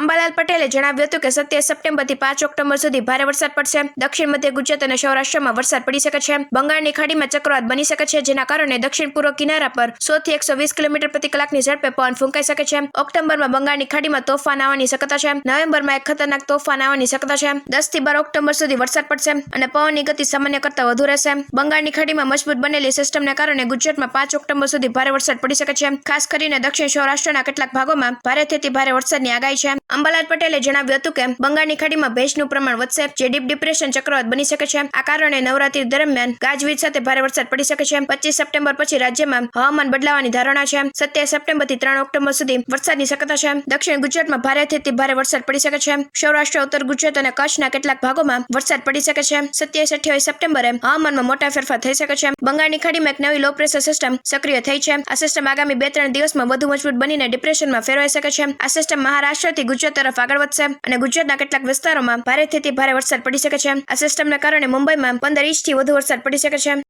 અંબાલાલ પટેલે જણાવ્યું હતું કે સત્યાવીસ સપ્ટેમ્બરથી પાંચ ઓક્ટોબર સુધી ભારે વરસાદ પડશે. દક્ષિણ મધ્ય ગુજરાત અને સૌરાષ્ટ્રમાં વરસાદ પડી શકે છે. બંગાળની ખાડીમાં ચક્રવાત બની શકે છે, જેના કારણે દક્ષિણ પૂર્વ કિનારા પર સો થી એકસો વીસ કિલોમીટર પ્રતિ કલાકની ઝડપે પવન ફૂંકાઈ શકે છે. ઓક્ટોબરમાં બંગાળની ખાડીમાં તોફાન આવવાની શક્યતા છે. નવેમ્બરમાં એક ખતરનાક તોફાન આવવાની શક્યતા છે. દસથી બાર ઓક્ટોબર સુધી વરસાદ પડશે અને પવનની ગતિ સામાન્ય કરતાં વધુ રહેશે. બંગાળની ખાડીમાં મજબૂત બનેલી સિસ્ટમને કારણે ગુજરાતમાં પાંચ ઓક્ટોબર સુધી ભારે વરસાદ પડી શકે છે. ખાસ કરીને દક્ષિણ સૌરાષ્ટ્રના કેટલાક ભાગોમાં ભારેથી ભારે વરસાદની આગાહી છે. અંબાલાલ પટેલે જણાવ્યું હતું કે, બંગાળની ખાડીમાં ભેજનું પ્રમાણ વધશે, જે ડીપ ડિપ્રેશન ચક્રવાત બની શકે છે. આ કારણે નવરાત્રી દરમિયાન ગાજવીજ સાથે ભારે વરસાદ પડી શકે છે. પચીસ સપ્ટેમ્બર પછી રાજ્યમાં હવામાન બદલાવાની ધારણા છે. સત્યાવીસ સપ્ટેમ્બરથી ત્રણ ઓક્ટોબર સુધી વરસાદની શક્યતા છે. દક્ષિણ ગુજરાતમાં ભારેથી ભારે વરસાદ પડી શકે છે. સૌરાષ્ટ્ર, ઉત્તર ગુજરાત અને કચ્છના કેટલાક ભાગોમાં વરસાદ પડી શકે છે. સત્યાવીસ, અઠ્યાવીસ સપ્ટેમ્બરે હવામાનમાં મોટા ફેરફાર થઈ શકે છે. બંગાળની ખાડીમાં એક નવી લો પ્રેશર સિસ્ટમ સક્રિય થઈ છે. આ સિસ્ટમ આગામી બે ત્રણ દિવસમાં વધુ મજબૂત બનીને ડિપ્રેશનમાં ફેરવાઈ શકે છે. આ સિસ્ટમ મહારાષ્ટ્રથી ગુજરાત તરફ આગળ વધશે અને ગુજરાતના કેટલાક વિસ્તારોમાં ભારેથી ભારે વરસાદ પડી શકે છે. આ સિસ્ટમના કારણે મુંબઈમાં પંદર ઇંચથી વધુ વરસાદ પડી શકે છે.